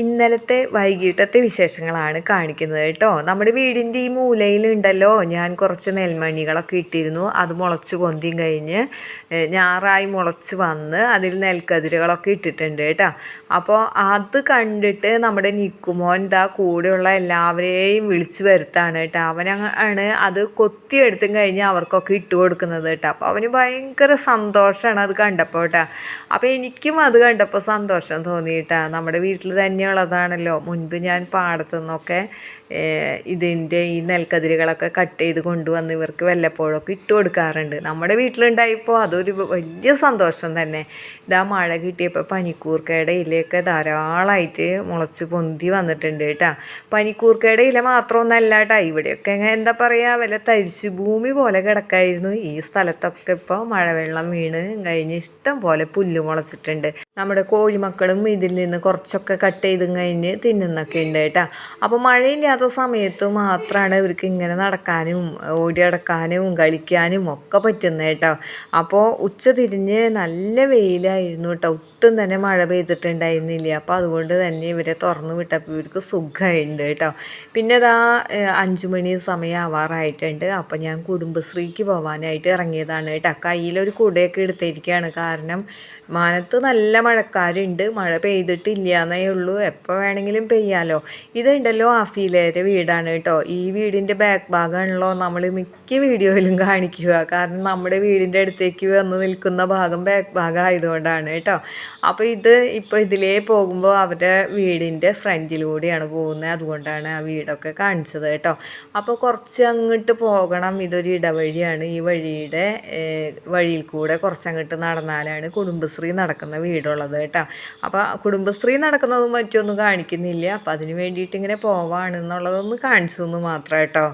ഇന്നലത്തെ വൈകിട്ടത്തെ വിശേഷങ്ങളാണ് കാണിക്കുന്നത് കേട്ടോ. നമ്മുടെ വീടിന്റെ ഈ മൂലയിലുണ്ടല്ലോ. ഞാൻ കുറച്ച് നെൽമണികളൊക്കെ ഇട്ടിരുന്നു. അത് മുളച്ച് പൊന്തിയും കഴിഞ്ഞ് ഞാറായി മുളച്ച് വന്ന് അതിൽ നെൽക്കതിരുകളൊക്കെ ഇട്ടിട്ടുണ്ട് കേട്ടോ. അപ്പോൾ അത് കണ്ടിട്ട് നമ്മുടെ നിക്കുമോൻ ഇതാ കൂടെയുള്ള എല്ലാവരെയും വിളിച്ചു വരുത്താണ് കേട്ടോ. അവനാണ് അത് കൊത്തിയെടുത്തും കഴിഞ്ഞ് അവർക്കൊക്കെ ഇട്ട് കൊടുക്കുന്നത് കേട്ടോ. അപ്പോൾ അവന് ഭയങ്കര സന്തോഷമാണ് അത് കണ്ടപ്പോൾ കേട്ടോ. അപ്പോൾ എനിക്കും അത് കണ്ടപ്പോൾ സന്തോഷം തോന്നി നമ്മുടെ വീട്ടിൽ തന്നെയുള്ളതാണല്ലോ മുൻപ് ഞാൻ പാടത്തു നിന്നൊക്കെ ഇതിന്റെ ഈ നെൽക്കതിരുകളൊക്കെ കട്ട് ചെയ്ത് കൊണ്ടുവന്ന് ഇവർക്ക് വല്ലപ്പോഴൊക്കെ ഇട്ട് കൊടുക്കാറുണ്ട്. നമ്മുടെ വീട്ടിലുണ്ടായപ്പോൾ അതൊരു വലിയ സന്തോഷം തന്നെ. ഇതാ മഴ കിട്ടിയപ്പോൾ പനിക്കൂർക്കയുടെ ഇലയൊക്കെ ധാരാളമായിട്ട് മുളച്ച് പൊന്തി വന്നിട്ടുണ്ട് കേട്ടോ. പനിക്കൂർക്കയുടെ ഇല മാത്രമൊന്നല്ല കേട്ടോ. ഇവിടെയൊക്കെ എന്താ പറയുക വല്ല തരിശു ഭൂമി പോലെ കിടക്കായിരുന്നു. ഈ സ്ഥലത്തൊക്കെ ഇപ്പോൾ മഴവെള്ളം വീണ് കഴിഞ്ഞ് ഇഷ്ടം പോലെ പുല്ല് മുളച്ചിട്ടുണ്ട്. നമ്മുടെ കോഴിമക്കളും ഇതിൽ നിന്ന് കുറച്ചൊക്കെ കട്ട് ചെയ്തും കഴിഞ്ഞ് തിന്നുന്നൊക്കെ ഉണ്ട് കേട്ടോ. അപ്പോൾ മഴയില്ലാത്ത സമയത്ത് മാത്രമാണ് ഇവർക്ക് ഇങ്ങനെ നടക്കാനും ഓടി നടക്കാനും കളിക്കാനും ഒക്കെ പറ്റുന്നത് കേട്ടോ അപ്പോൾ ഉച്ച തിരിഞ്ഞ് നല്ല വെയിലായിരുന്നു കേട്ടോ ഒട്ടും തന്നെ മഴ പെയ്തിട്ടുണ്ടായിരുന്നില്ല. അപ്പോൾ അതുകൊണ്ട് തന്നെ ഇവരെ തുറന്നു വിട്ടപ്പോൾ ഇവർക്ക് സുഖമായിട്ടുണ്ട് കേട്ടോ. പിന്നെ അതാ അഞ്ചു മണി സമയം ആവാറായിട്ടുണ്ട് അപ്പോൾ ഞാൻ കുടുംബശ്രീക്ക് പോകാനായിട്ട് ഇറങ്ങിയതാണ് കേട്ടോ. കയ്യിലൊരു കുടയൊക്കെ എടുത്തിരിക്കുകയാണ് കാരണം മാനത്ത് നല്ല മഴക്കാരുണ്ട്. മഴ പെയ്തിട്ടില്ല എന്നേ ഉള്ളൂ. എപ്പോൾ വേണമെങ്കിലും പെയ്യാലോ. ഇതുണ്ടല്ലോ ആഫീലേരെ വീടാണ് കേട്ടോ. ഈ വീടിന്റെ ബാക്ക് ഭാഗമാണല്ലോ നമ്മൾ മിക്ക വീഡിയോയിലും കാണിക്കുക. കാരണം നമ്മുടെ വീടിന്റെ അടുത്തേക്ക് വന്ന് നിൽക്കുന്ന ഭാഗം ബാക്ക് ഭാഗം ആയതുകൊണ്ടാണ് കേട്ടോ. അപ്പോൾ ഇത് ഇപ്പോൾ ഇതിലേ പോകുമ്പോൾ അവരുടെ വീടിന്റെ ഫ്രണ്ടിലൂടെയാണ് പോകുന്നത്. അതുകൊണ്ടാണ് ആ വീടൊക്കെ കാണിച്ചത് കേട്ടോ. അപ്പോൾ കുറച്ച് അങ്ങോട്ട് പോകണം. ഇതൊരു ഇടവഴിയാണ്. ഈ വഴിയുടെ വഴിയിൽ കൂടെ കുറച്ച് അങ്ങോട്ട് നടന്നാലാണ് കുടുംബശ്രീ നടക്കുന്ന വീടുള്ളത് കേട്ടോ. അപ്പോൾ കുടുംബശ്രീ നടക്കുന്നതും മറ്റൊന്നും കാണിക്കുന്നില്ല. അപ്പോൾ അതിന് വേണ്ടിയിട്ട് ഇങ്ങനെ പോവാണെന്നുള്ളതൊന്ന് കാണിച്ചു എന്ന് മാത്രം കേട്ടോ.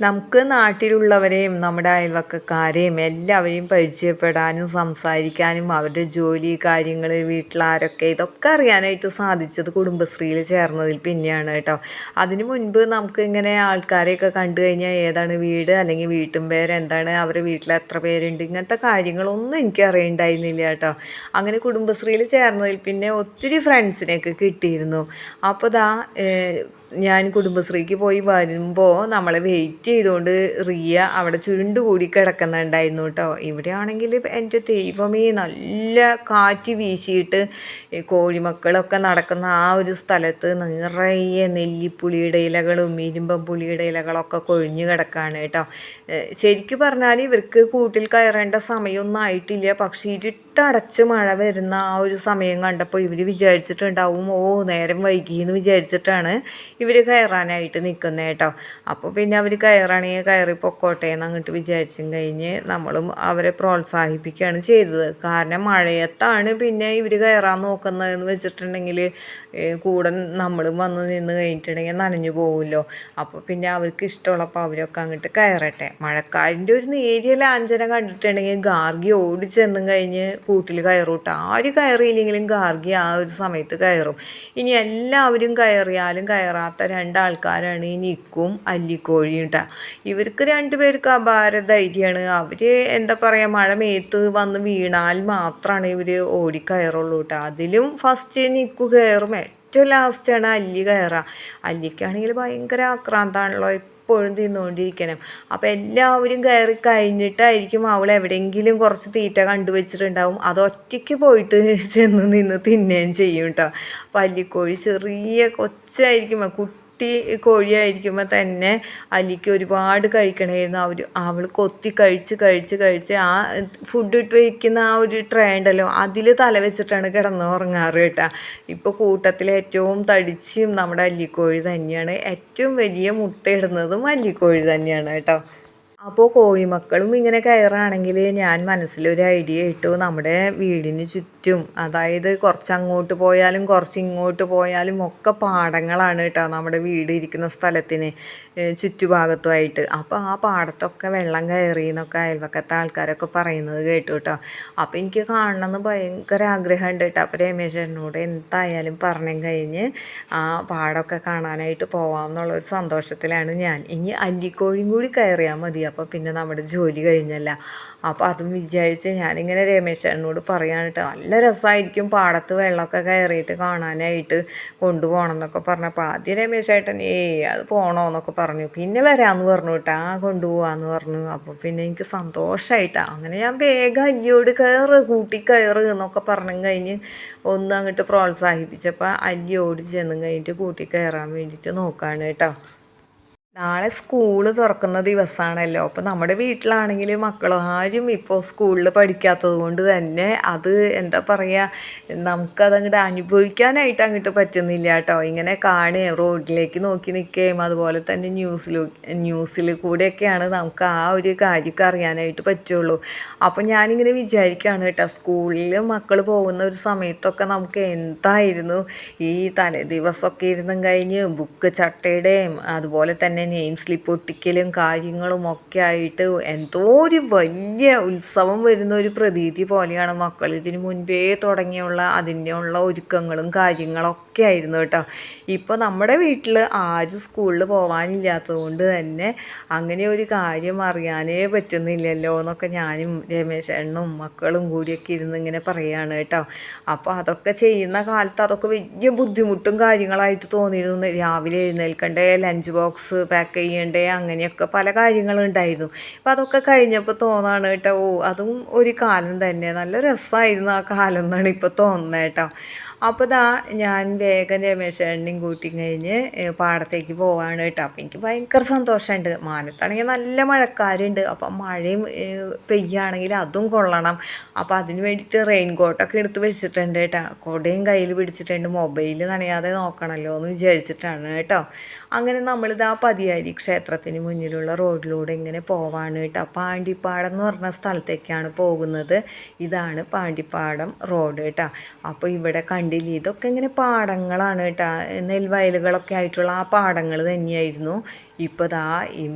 നമുക്ക് നാട്ടിലുള്ളവരെയും നമ്മുടെ അയൽവക്കക്കാരെയും എല്ലാവരെയും പരിചയപ്പെടാനും സംസാരിക്കാനും അവരുടെ ജോലി കാര്യങ്ങൾ വീട്ടിലാരൊക്കെ ഇതൊക്കെ അറിയാനായിട്ട് സാധിച്ചത് കുടുംബശ്രീയിൽ ചേർന്നതിൽ പിന്നെയാണ് കേട്ടോ. അതിന് മുൻപ് നമുക്ക് ഇങ്ങനെ ആൾക്കാരെയൊക്കെ കണ്ടു കഴിഞ്ഞാൽ ഏതാണ് വീട് അല്ലെങ്കിൽ വീട്ടും പേര് എന്താണ് അവരുടെ വീട്ടിൽ എത്ര പേരുണ്ട് ഇങ്ങനത്തെ കാര്യങ്ങളൊന്നും എനിക്ക് അറിയണ്ടായിരുന്നില്ല കേട്ടോ. അങ്ങനെ കുടുംബശ്രീയിൽ ചേർന്നതിൽ പിന്നെ ഒത്തിരി ഫ്രണ്ട്സിനെയൊക്കെ കിട്ടിയിരുന്നു. അപ്പോൾ ദാ ഞാൻ കുടുംബശ്രീക്ക് പോയി വരുമ്പോൾ നമ്മളെ വെയിറ്റ് ചെയ്തുകൊണ്ട് റിയ അവിടെ ചുരുണ്ട് കൂടി കിടക്കുന്നുണ്ടായിരുന്നു കേട്ടോ. ഇവിടെ ആണെങ്കിൽ എന്റെ ദൈവമേ നല്ല കാറ്റ് വീശിയിട്ട് കോഴിമക്കളൊക്കെ നടക്കുന്ന ആ ഒരു സ്ഥലത്ത് നിറയെ നെല്ലിപ്പുളിയുടെ ഇലകളും ഇരുമ്പം പുളിയുടെ ഇലകളൊക്കെ കൊഴിഞ്ഞു കിടക്കുകയാണ് കേട്ടോ. ശരിക്കും പറഞ്ഞാൽ ഇവർക്ക് കൂട്ടിൽ കയറേണ്ട സമയമൊന്നും ആയിട്ടില്ല. പക്ഷേ ഇരുട്ടടച്ച് മഴ വരുന്ന ആ ഒരു സമയം കണ്ടപ്പോൾ ഇവർ വിചാരിച്ചിട്ടുണ്ടാവും ഓ നേരം വൈകി എന്ന് വിചാരിച്ചിട്ടാണ് ഇവർ കയറാനായിട്ട് നിൽക്കുന്നത് കേട്ടോ. അപ്പോൾ പിന്നെ അവർ കയറാണെങ്കിൽ കയറി പൊക്കോട്ടെ എന്ന് അങ്ങോട്ട് വിചാരിച്ചും കഴിഞ്ഞ് നമ്മളും അവരെ പ്രോത്സാഹിപ്പിക്കുകയാണ് ചെയ്തത്. കാരണം മഴയത്താണ് പിന്നെ ഇവർ കയറാൻ നോക്കുന്നതെന്ന് വെച്ചിട്ടുണ്ടെങ്കിൽ കൂടെ നമ്മളും വന്ന് നിന്ന് കഴിഞ്ഞിട്ടുണ്ടെങ്കിൽ നനഞ്ഞു പോകുമല്ലോ അപ്പോൾ പിന്നെ അവർക്ക് ഇഷ്ടമുള്ളപ്പോൾ അവരൊക്കെ അങ്ങോട്ട് കയറട്ടെ. മഴക്കാരിന്റെ ഒരു നേരിയ ലാഞ്ചന കണ്ടിട്ടുണ്ടെങ്കിൽ ഗാർഗി ഓടി ചെന്നും കഴിഞ്ഞ് കൂട്ടിൽ കയറൂട്ടോ ആര് കയറിയില്ലെങ്കിലും ഗാർഗി ആ ഒരു സമയത്ത് കയറും. ഇനി എല്ലാവരും കയറിയാലും കയറാത്ത രണ്ടാൾക്കാരാണ് ഈ നിക്കും അല്ലിക്കോഴിയും കേട്ടോ ഇവർക്ക് രണ്ടുപേർക്ക് അപാര ധൈര്യമാണ് അവർ എന്താ പറയുക മഴ മേത്ത് വന്ന് വീണാൽ മാത്രമാണ് ഇവർ ഓടി കയറുള്ളൂ കേട്ടോ അതിലും ഫസ്റ്റ് നിക്കു കയറും. ഏറ്റവും ലാസ്റ്റാണ് അല്ലി കയറുക അല്ലിക്കാണെങ്കിൽ ഭയങ്കര ആക്രാന്താണല്ലോ എപ്പോഴും തിന്നുകൊണ്ടിരിക്കണം അപ്പോൾ എല്ലാവരും കയറി കഴിഞ്ഞിട്ടായിരിക്കും അവൾ എവിടെയെങ്കിലും കുറച്ച് തീറ്റ കണ്ടുവച്ചിട്ടുണ്ടാവും. അത് ഒറ്റയ്ക്ക് പോയിട്ട് ചെന്ന് നിന്ന് തിന്നുകയും ചെയ്യും കേട്ടോ പല്ലിക്കോഴി ചെറിയ കൊച്ചായിരിക്കും. കുട്ടി കോഴിയായിരിക്കുമ്പോൾ തന്നെ അലിക്ക് ഒരുപാട് കഴിക്കണമായിരുന്നു. അവർ അവൾ കൊത്തി കഴിച്ച് കഴിച്ച് കഴിച്ച് ആ ഫുഡ് ഇട്ട് വയ്ക്കുന്ന ആ ഒരു ട്രേ ഉണ്ടല്ലോ അതിൽ തല വെച്ചിട്ടാണ് കിടന്ന് ഉറങ്ങാറ് കേട്ടോ. ഇപ്പോൾ കൂട്ടത്തിൽ ഏറ്റവും തടിച്ചും നമ്മുടെ അല്ലിക്കോഴി തന്നെയാണ്. ഏറ്റവും വലിയ മുട്ടയിടുന്നതും അല്ലിക്കോഴി തന്നെയാണ് കേട്ടോ. അപ്പോൾ കോഴിമക്കളും ഇങ്ങനെ കയറാണെങ്കിൽ ഞാൻ മനസ്സിലൊരു ഐഡിയ ഇട്ടു. നമ്മുടെ വീടിന് ചുറ്റും അതായത് കുറച്ച് അങ്ങോട്ട് പോയാലും കുറച്ച് ഇങ്ങോട്ട് പോയാലും ഒക്കെ പാടങ്ങളാണ് കേട്ടോ നമ്മുടെ വീട് ഇരിക്കുന്ന സ്ഥലത്തിന്. ചുറ്റുഭാഗത്തുമായിട്ട്. അപ്പോൾ ആ പാടത്തൊക്കെ വെള്ളം കയറി എന്നൊക്കെ അയൽവക്കത്തെ ആൾക്കാരൊക്കെ പറയുന്നത് കേട്ടു കേട്ടോ അപ്പോൾ എനിക്ക് കാണണം എന്ന് ഭയങ്കര ആഗ്രഹമുണ്ട് കേട്ടോ. അപ്പോൾ രമേശനോട് എന്തായാലും പറഞ്ഞു കഴിഞ്ഞ് ആ പാടമൊക്കെ കാണാനായിട്ട് പോവാം എന്നുള്ളൊരു സന്തോഷത്തിലാണ് ഞാൻ. ഇനി അല്ലിക്കോഴിയും കൂടി കയറിയാൽ മതി. അപ്പോൾ പിന്നെ നമ്മുടെ ജോലി കഴിഞ്ഞല്ല. അപ്പോൾ അതും വിചാരിച്ച് ഞാനിങ്ങനെ രമേശേട്ടനോട് പറയാണ് കേട്ടോ നല്ല രസമായിരിക്കും പാടത്ത് വെള്ളമൊക്കെ കയറിയിട്ട് കാണാനായിട്ട് കൊണ്ടുപോകണം എന്നൊക്കെ പറഞ്ഞപ്പോൾ ആദ്യം രമേശേട്ടൻ ഏയ് അത് പോകണമെന്നൊക്കെ പറഞ്ഞു. പിന്നെ വരാമെന്ന് പറഞ്ഞു കേട്ടോ. ആ കൊണ്ടുപോകാമെന്ന് പറഞ്ഞു. അപ്പോൾ പിന്നെ എനിക്ക് സന്തോഷമായിട്ടാണ് അങ്ങനെ ഞാൻ വേഗം അല്ലിയോട് കയറ് കൂട്ടി കയറ് എന്നൊക്കെ പറഞ്ഞു കഴിഞ്ഞ് ഒന്ന് അങ്ങോട്ട് പ്രോത്സാഹിപ്പിച്ചപ്പോൾ അല്ലിയോട് ചെന്നും കഴിഞ്ഞിട്ട് കൂട്ടി കയറാൻ വേണ്ടിയിട്ട് നോക്കുകയാണ് കേട്ടോ. നാളെ സ്കൂൾ തുറക്കുന്ന ദിവസമാണല്ലോ അപ്പോൾ നമ്മുടെ വീട്ടിലാണെങ്കിൽ മക്കളും ആരും ഇപ്പോൾ സ്കൂളിൽ പഠിക്കാത്തത് കൊണ്ട് തന്നെ അത് എന്താ പറയുക നമുക്കതങ്ങോട്ട് അനുഭവിക്കാനായിട്ട് അങ്ങോട്ട് പറ്റുന്നില്ല കേട്ടോ. ഇങ്ങനെ കാണുകയും റോഡിലേക്ക് നോക്കി നിൽക്കുകയും അതുപോലെ തന്നെ ന്യൂസിൽ ന്യൂസിൽ കൂടെയൊക്കെയാണ് നമുക്ക് ആ ഒരു കാര്യമൊക്കെ അറിയാനായിട്ട് പറ്റുള്ളൂ. അപ്പോൾ ഞാനിങ്ങനെ വിചാരിക്കുകയാണ് കേട്ടോ സ്കൂളിൽ മക്കൾ പോകുന്ന ഒരു സമയത്തൊക്കെ നമുക്ക് എന്തായിരുന്നു ഈ തലേ ദിവസമൊക്കെ ഇരുന്നും കഴിഞ്ഞ് ബുക്ക് ചട്ടയുടെയും അതുപോലെ തന്നെ നെയിം സ്ലിപ്പ് ഒട്ടിക്കലും കാര്യങ്ങളും ഒക്കെ ആയിട്ട് എന്തോ ഒരു വലിയ ഉത്സവം വരുന്ന ഒരു പ്രതീതി പോലെയാണ് മക്കൾ ഇതിന് മുൻപേ തുടങ്ങിയുള്ള അതിനുള്ള ഒരുക്കങ്ങളും കാര്യങ്ങളൊക്കെ ആയിരുന്നു കേട്ടോ. ഇപ്പോൾ നമ്മുടെ വീട്ടിൽ ആരും സ്കൂളിൽ പോകാനില്ലാത്തതുകൊണ്ട് തന്നെ അങ്ങനെ ഒരു കാര്യം അറിയാനേ പറ്റുന്നില്ലല്ലോ എന്നൊക്കെ ഞാനും രമേശേണ്ണും മക്കളും കൂടിയൊക്കെ ഇരുന്ന് ഇങ്ങനെ പറയുകയാണ് കേട്ടോ. അപ്പോൾ അതൊക്കെ ചെയ്യുന്ന കാലത്ത് അതൊക്കെ വലിയ ബുദ്ധിമുട്ടും കാര്യങ്ങളായിട്ട് തോന്നിയിരുന്നു. രാവിലെ എഴുന്നേൽക്കണ്ടേ ലഞ്ച് ബോക്സ് പാക്ക് ചെയ്യണ്ടേ? അങ്ങനെയൊക്കെ പല കാര്യങ്ങളും ഉണ്ടായിരുന്നു. അപ്പം അതൊക്കെ കഴിഞ്ഞപ്പോൾ തോന്നാണ് കേട്ടോ ഓ അതും ഒരു കാലം തന്നെ. നല്ല രസമായിരുന്നു ആ കാലം എന്നാണ് ഇപ്പോൾ തോന്നുന്നത് കേട്ടോ. അപ്പോൾ ദാ ഞാൻ വേഗം രമേശേട്ടനെയും കൂട്ടി കഴിഞ്ഞ് പാടത്തേക്ക് പോവാണ് കേട്ടോ. അപ്പം എനിക്ക് ഭയങ്കര സന്തോഷമുണ്ട്. മാനത്താണെങ്കിൽ നല്ല മഴക്കാരുണ്ട്. അപ്പം മഴയും പെയ്യാണെങ്കിൽ അതും കൊള്ളണം. അപ്പോൾ അതിന് വേണ്ടിയിട്ട് റെയിൻ കോട്ടൊക്കെ എടുത്ത് വെച്ചിട്ടുണ്ട് കേട്ടോ. കൊടയും കയ്യിൽ പിടിച്ചിട്ടുണ്ട്. മൊബൈൽ നനയാതെ നോക്കണമല്ലോ എന്ന് വിചാരിച്ചിട്ടാണ് കേട്ടോ. അങ്ങനെ നമ്മളിത് ആ പതിയാരി ക്ഷേത്രത്തിന് മുന്നിലുള്ള റോഡിലൂടെ ഇങ്ങനെ പോവാണ് കേട്ടോ. പാണ്ടിപ്പാടം എന്ന് പറഞ്ഞ സ്ഥലത്തേക്കാണ് പോകുന്നത്. ഇതാണ് പാണ്ടിപ്പാടം റോഡ് കേട്ടോ. അപ്പോൾ ഇവിടെ കണ്ടില്ല ഇതൊക്കെ ഇങ്ങനെ പാടങ്ങളാണ് കേട്ടോ. നെൽവയലുകളൊക്കെ ആയിട്ടുള്ള ആ പാടങ്ങൾ തന്നെയായിരുന്നു. ഇപ്പോൾ ദാ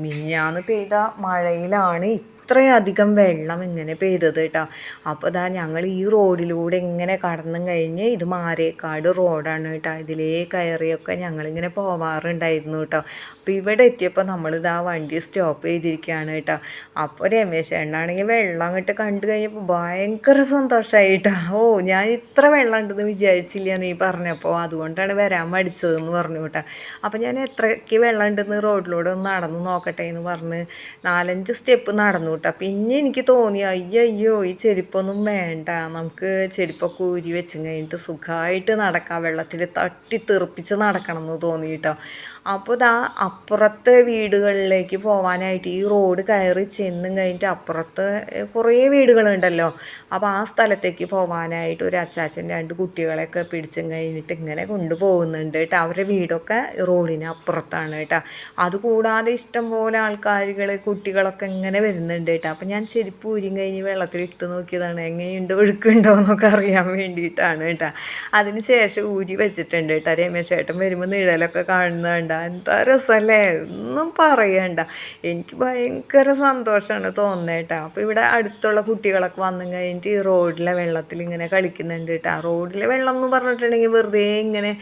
മിഞ്ഞാന്ന് പെയ്ത മഴയിലാണ് അത്രയധികം വെള്ളം ഇങ്ങനെ പെയ്തത് കേട്ടോ. അപ്പോൾ ഇതാ ഞങ്ങൾ ഈ റോഡിലൂടെ ഇങ്ങനെ കടന്നും കഴിഞ്ഞ് ഇത് മാരേക്കാട് റോഡാണ് കേട്ടോ. ഇതിലേ കയറിയൊക്കെ ഞങ്ങളിങ്ങനെ പോവാറുണ്ടായിരുന്നു കേട്ടോ. അപ്പോൾ ഇവിടെ എത്തിയപ്പോൾ നമ്മളിതാ വണ്ടി സ്റ്റോപ്പ് ചെയ്തിരിക്കുകയാണ് കേട്ടോ. അപ്പോൾ രമേശ് എണ്ണാണെങ്കിൽ വെള്ളം അങ്ങോട്ട് കണ്ടു കഴിഞ്ഞപ്പോൾ ഭയങ്കര സന്തോഷമായി കേട്ടോ. ഓ ഞാൻ ഇത്ര വെള്ളം ഉണ്ടെന്ന് വിചാരിച്ചില്ല നീ പറഞ്ഞപ്പോൾ അതുകൊണ്ടാണ് വരാൻ മടിച്ചതെന്ന് പറഞ്ഞു കേട്ടോ. അപ്പോൾ ഞാൻ എത്രയ്ക്ക് വെള്ളം ഉണ്ടെന്ന് റോഡിലൂടെ ഒന്ന് നടന്ന് നോക്കട്ടെ എന്ന് പറഞ്ഞ് നാലഞ്ച് സ്റ്റെപ്പ് നടന്നു കേട്ടോ. പിന്നെ എനിക്ക് തോന്നി അയ്യോ ഈ ചെരുപ്പൊന്നും വേണ്ട. നമുക്ക് ചെരുപ്പൊക്കെ ഊരി വെച്ചും കഴിഞ്ഞിട്ട് സുഖമായിട്ട് നടക്കാം. വെള്ളത്തിൽ തട്ടി തെറിപ്പിച്ച് നടക്കണം എന്ന് തോന്നി കേട്ടോ. അപ്പോൾ ഇതാ അപ്പുറത്തെ വീടുകളിലേക്ക് പോകാനായിട്ട് ഈ റോഡ് കയറി ചെന്നും കഴിഞ്ഞിട്ട് അപ്പുറത്ത് കുറേ വീടുകളുണ്ടല്ലോ. അപ്പോൾ ആ സ്ഥലത്തേക്ക് പോകാനായിട്ട് ഒരു അച്ചാച്ചൻ രണ്ട് കുട്ടികളെയൊക്കെ പിടിച്ചും കഴിഞ്ഞിട്ട് ഇങ്ങനെ കൊണ്ടുപോകുന്നുണ്ട് കേട്ടോ. അവരുടെ വീടൊക്കെ റോഡിന് അപ്പുറത്താണ് കേട്ടോ. അതുകൂടാതെ ഇഷ്ടംപോലെ ആൾക്കാരുകൾ കുട്ടികളൊക്കെ ഇങ്ങനെ വരുന്നുണ്ട് കേട്ടോ. അപ്പോൾ ഞാൻ ചെരുപ്പ് ഊരിയും കഴിഞ്ഞ് വെള്ളത്തിൽ ഇട്ട് നോക്കിയതാണ് എങ്ങനെയുണ്ട് ഒഴുക്കുണ്ടോ എന്നൊക്കെ അറിയാൻ വേണ്ടിയിട്ടാണ് കേട്ടോ. അതിന് ശേഷം ഊരി വെച്ചിട്ടുണ്ട് കേട്ടോ രമേശ് ചേട്ടൻ വരുമ്പോൾ നിഴലൊക്കെ കാണുന്നുണ്ട് എന്താ രസമല്ലേ ഒന്നും പറയണ്ട. എനിക്ക് ഭയങ്കര സന്തോഷമാണ് തോന്നേട്ടാ. അപ്പോൾ ഇവിടെ അടുത്തുള്ള കുട്ടികളൊക്കെ വന്നു കഴിഞ്ഞിട്ട് ഈ റോഡിലെ വെള്ളത്തിൽ ഇങ്ങനെ കളിക്കുന്നുണ്ട് കേട്ടോ. റോഡിലെ വെള്ളം എന്ന് പറഞ്ഞിട്ടുണ്ടെങ്കിൽ വെറുതെ ഇങ്ങനെ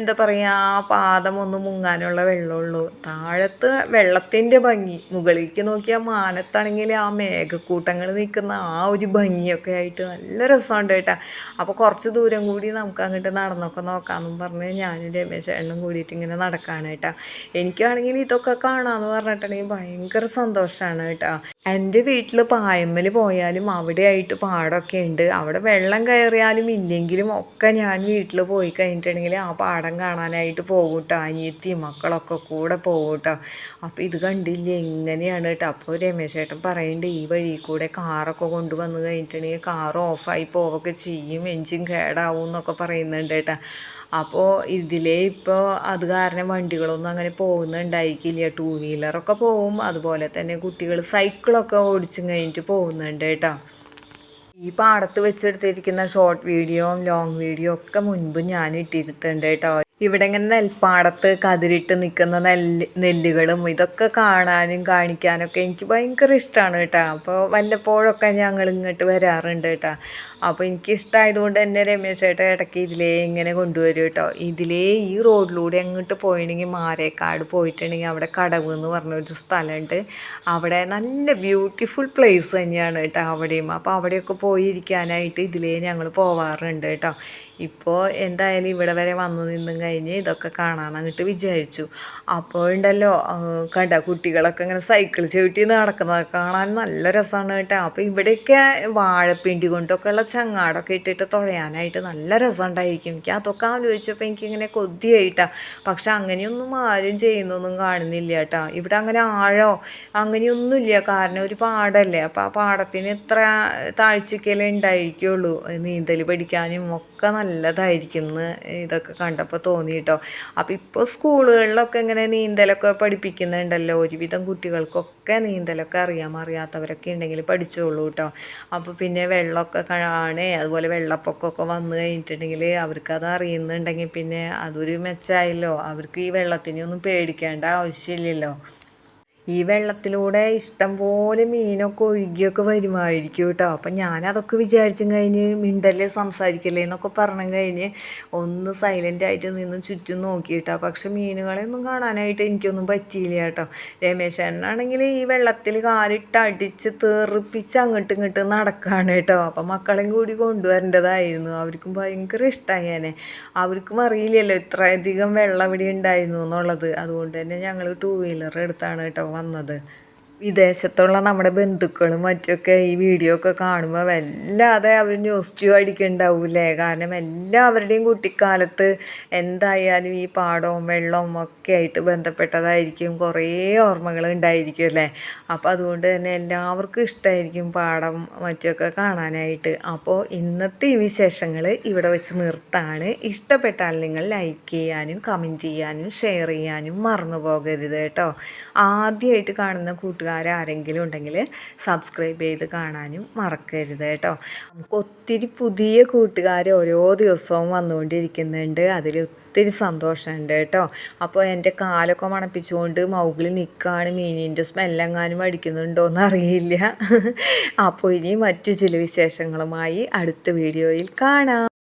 എന്താ പറയുക പാദം ഒന്ന് മുങ്ങാനുള്ള വെള്ളമുള്ളൂ. താഴത്ത് വെള്ളത്തിന്റെ ഭംഗി. മുകളിലേക്ക് നോക്കിയാൽ മാനത്താണെങ്കിൽ ആ മേഘക്കൂട്ടങ്ങൾ നിൽക്കുന്ന ആ ഒരു ഭംഗിയൊക്കെ ആയിട്ട് നല്ല രസമുണ്ട് കേട്ടോ. അപ്പോൾ കുറച്ച് ദൂരം കൂടി നമുക്ക് അങ്ങോട്ട് നടന്നൊക്കെ നോക്കാമെന്നും പറഞ്ഞ് ഞാനും രമേശ് എണ്ണം കൂടിയിട്ട് ഇങ്ങനെ നടക്കാണ് കേട്ടോ. എനിക്കാണെങ്കിൽ ഇതൊക്കെ കാണാമെന്ന് പറഞ്ഞിട്ടുണ്ടെങ്കിൽ ഭയങ്കര സന്തോഷമാണ് കേട്ടോ. എന്റെ വീട്ടിൽ പായമ്മൽ പോയാലും അവിടെയായിട്ട് പാടമൊക്കെ ഉണ്ട്. അവിടെ വെള്ളം കയറിയാലും ഇല്ലെങ്കിലും ഒക്കെ ഞാൻ വീട്ടിൽ പോയി കഴിഞ്ഞിട്ടുണ്ടെങ്കിൽ ആ പാടം കാണാനായിട്ട് പോകും കേട്ടോ. അനിയത്തി മക്കളൊക്കെ കൂടെ പോകും കേട്ടോ. അപ്പോൾ ഇത് കണ്ടില്ല? എങ്ങനെയാണ് കേട്ടോ. അപ്പോൾ രമേശേട്ടൻ പറയുന്നുണ്ട് ഈ വഴി കൂടെ കാറൊക്കെ കൊണ്ടുവന്ന് കഴിഞ്ഞിട്ടുണ്ടെങ്കിൽ കാർ ഓഫായി പോവൊക്കെ ചെയ്യും. എഞ്ചിൻ കേടാവും എന്നൊക്കെ പറയുന്നുണ്ട് കേട്ടോ. അപ്പോൾ ഇതിലേ ഇപ്പോൾ അത് കാരണം വണ്ടികളൊന്നും അങ്ങനെ പോകുന്നുണ്ടായിരിക്കില്ല ടൂ വീലറൊക്കെ പോവും. അതുപോലെ തന്നെ കുട്ടികൾ സൈക്കിളൊക്കെ ഓടിച്ചും കഴിഞ്ഞിട്ട് പോകുന്നുണ്ട് കേട്ടോ. ഈ പാടത്ത് വെച്ചെടുത്തിരിക്കുന്ന ഷോർട്ട് വീഡിയോയും ലോങ് വീഡിയോ ഒക്കെ മുൻപ് ഞാൻ ഇട്ടിട്ടുണ്ട് കേട്ടോ. ഇവിടെ ഇങ്ങനെ നെൽപ്പാടത്ത് കതിരിട്ട് നിൽക്കുന്ന നെല്ല് നെല്ലുകളും ഇതൊക്കെ കാണാനും കാണിക്കാനൊക്കെ എനിക്ക് ഭയങ്കര ഇഷ്ടമാണ് കേട്ടോ. അപ്പോൾ വല്ലപ്പോഴൊക്കെ ഞങ്ങൾ ഇങ്ങോട്ട് വരാറുണ്ട് കേട്ടോ. അപ്പോൾ എനിക്ക് ഇഷ്ടമായതുകൊണ്ട് തന്നെ രമേശ് ചേട്ടാ ഇടയ്ക്ക് ഇതിലേ ഇങ്ങനെ കൊണ്ടുവരും കേട്ടോ. ഇതിലേ ഈ റോഡിലൂടെ അങ്ങോട്ട് പോയിട്ടുണ്ടെങ്കിൽ മാരേക്കാട് പോയിട്ടുണ്ടെങ്കിൽ അവിടെ കടവ് എന്ന് പറഞ്ഞൊരു സ്ഥലമുണ്ട്. അവിടെ നല്ല ബ്യൂട്ടിഫുൾ പ്ലേസ് തന്നെയാണ് കേട്ടോ അവിടെയും. അപ്പോൾ അവിടെയൊക്കെ പോയി ഇരിക്കാനായിട്ട് ഇതിലേ ഞങ്ങൾ പോവാറുണ്ട് കേട്ടോ. ഇപ്പോൾ എന്തായാലും ഇവിടെ വരെ വന്നു നിന്നും കഴിഞ്ഞ് ഇതൊക്കെ കാണാനങ്ങിട്ട് വിചാരിച്ചു. അപ്പോഴുണ്ടല്ലോ കണ്ട കുട്ടികളൊക്കെ ഇങ്ങനെ സൈക്കിൾ ചവിട്ടി നടക്കുന്നത്. കാണാൻ നല്ല രസമാണ് കേട്ടോ. അപ്പോൾ ഇവിടെയൊക്കെ വാഴപ്പിണ്ടി കൊണ്ടൊക്കെ ഉള്ള ചങ്ങാടൊക്കെ ഇട്ടിട്ട് തുഴയാനായിട്ട് നല്ല രസമുണ്ടായിരിക്കും എനിക്ക് അതൊക്കെ ആലോചിച്ചപ്പോൾ എനിക്കിങ്ങനെ കൊതിയായിട്ടാണ് പക്ഷെ അങ്ങനെയൊന്നും ആരും ചെയ്യുന്നൊന്നും കാണുന്നില്ല കേട്ടോ. ഇവിടെ അങ്ങനെ ആഴോ അങ്ങനെയൊന്നുമില്ല കാരണം ഒരു പാടല്ലേ. അപ്പോൾ ആ പാടത്തിന് ഇത്ര താഴ്ചക്കല്ലേ ഉണ്ടായിരിക്കുള്ളൂ. നീന്തൽ പഠിക്കാനും ഒക്കെ നല്ലതായിരിക്കും എന്ന് ഇതൊക്കെ കണ്ടപ്പോൾ തോന്നി കേട്ടോ അപ്പോൾ ഇപ്പോൾ സ്കൂളുകളിലൊക്കെ ഇങ്ങനെ നീന്തലൊക്കെ പഠിപ്പിക്കുന്നുണ്ടല്ലോ. ഒരുവിധം കുട്ടികൾക്കൊക്കെ നീന്തലൊക്കെ അറിയാം. അറിയാത്തവരൊക്കെ ഉണ്ടെങ്കിൽ പഠിച്ചോളൂ കേട്ടോ അപ്പോൾ പിന്നെ വെള്ളമൊക്കെ കാണേ അതുപോലെ വെള്ളപ്പൊക്കമൊക്കെ വന്നു കഴിഞ്ഞിട്ടുണ്ടെങ്കിൽ അവർക്കത് അറിയുന്നുണ്ടെങ്കിൽ പിന്നെ അതൊരു മെച്ചമായല്ലോ. അവർക്ക് ഈ വെള്ളത്തിനൊന്നും പേടിക്കേണ്ട ആവശ്യമില്ലല്ലോ. ഈ വെള്ളത്തിലൂടെ ഇഷ്ടം പോലെ മീനൊക്കെ ഒഴുകിയൊക്കെ വരുമായിരിക്കും കേട്ടോ. അപ്പം ഞാനതൊക്കെ വിചാരിച്ചും കഴിഞ്ഞ് മിണ്ടല്ലേ സംസാരിക്കല്ലേ എന്നൊക്കെ പറഞ്ഞു കഴിഞ്ഞ് ഒന്ന് സൈലന്റായിട്ട് നിന്ന് ചുറ്റും നോക്കിയിട്ടോ പക്ഷെ മീനുകളെയൊന്നും കാണാനായിട്ട് എനിക്കൊന്നും പറ്റിയില്ല കേട്ടോ. രമേശനാണെങ്കിൽ ഈ വെള്ളത്തിൽ കാലിട്ട് അടിച്ച് തെറിപ്പിച്ച് അങ്ങോട്ടും ഇങ്ങോട്ടും നടക്കുകയാണ് കേട്ടോ. അപ്പം മക്കളെയും കൂടി കൊണ്ടുവരേണ്ടതായിരുന്നു. അവർക്കും ഭയങ്കര ഇഷ്ടമായേനെ അവർക്കും അറിയില്ലല്ലോ ഇത്രയധികം വെള്ളം ഇവിടെ ഉണ്ടായിരുന്നു എന്നുള്ളത്. അതുകൊണ്ട് തന്നെ ഞങ്ങൾ ടൂ വീലർ എടുത്താണ് കേട്ടോ വന്നത്. വിദേശത്തുള്ള നമ്മുടെ ബന്ധുക്കളും മറ്റൊക്കെ ഈ വീഡിയോ ഒക്കെ കാണുമ്പോൾ വല്ലാതെ അവർ ന്യൂസ് ട്യൂ അടിക്കുന്നുണ്ടാവൂലേ കാരണം എല്ലാവരുടെയും കുട്ടിക്കാലത്ത് എന്തായാലും ഈ പാടവും വെള്ളവും ഒക്കെ ആയിട്ട് ബന്ധപ്പെട്ടതായിരിക്കും. കുറേ ഓർമ്മകൾ ഉണ്ടായിരിക്കും അല്ലേ? അപ്പോൾ അതുകൊണ്ട് തന്നെ എല്ലാവർക്കും ഇഷ്ടമായിരിക്കും പാടം മറ്റൊക്കെ കാണാനായിട്ട്. അപ്പോൾ ഇന്നത്തെ ഈ വിശേഷങ്ങൾ ഇവിടെ വെച്ച് നിർത്താണ്. ഇഷ്ടപ്പെട്ടാൽ നിങ്ങൾ ലൈക്ക് ചെയ്യാനും കമന്റ് ചെയ്യാനും ഷെയർ ചെയ്യാനും മറന്നു പോകരുത് കേട്ടോ. ആദ്യമായിട്ട് കാണുന്ന കൂട്ടുകാർ ആരെങ്കിലും ഉണ്ടെങ്കിൽ സബ്സ്ക്രൈബ് ചെയ്ത് കാണാനും മറക്കരുത് കേട്ടോ. നമുക്ക് ഒത്തിരി പുതിയ കൂട്ടുകാർ ഓരോ ദിവസവും വന്നുകൊണ്ടിരിക്കുന്നുണ്ട്. അതിൽ ഒത്തിരി സന്തോഷമുണ്ട് കേട്ടോ. അപ്പോൾ എന്റെ കാലൊക്കെ മണപ്പിച്ചുകൊണ്ട് മൗഗിളി നിൽക്കുകയാണ്. മീനിന്റെ സ്മെല്ലെങ്ങാനും അടിക്കുന്നുണ്ടോ എന്ന് അറിയില്ല. അപ്പോൾ ഇനി മറ്റു ചില വിശേഷങ്ങളുമായി അടുത്ത വീഡിയോയിൽ കാണാം.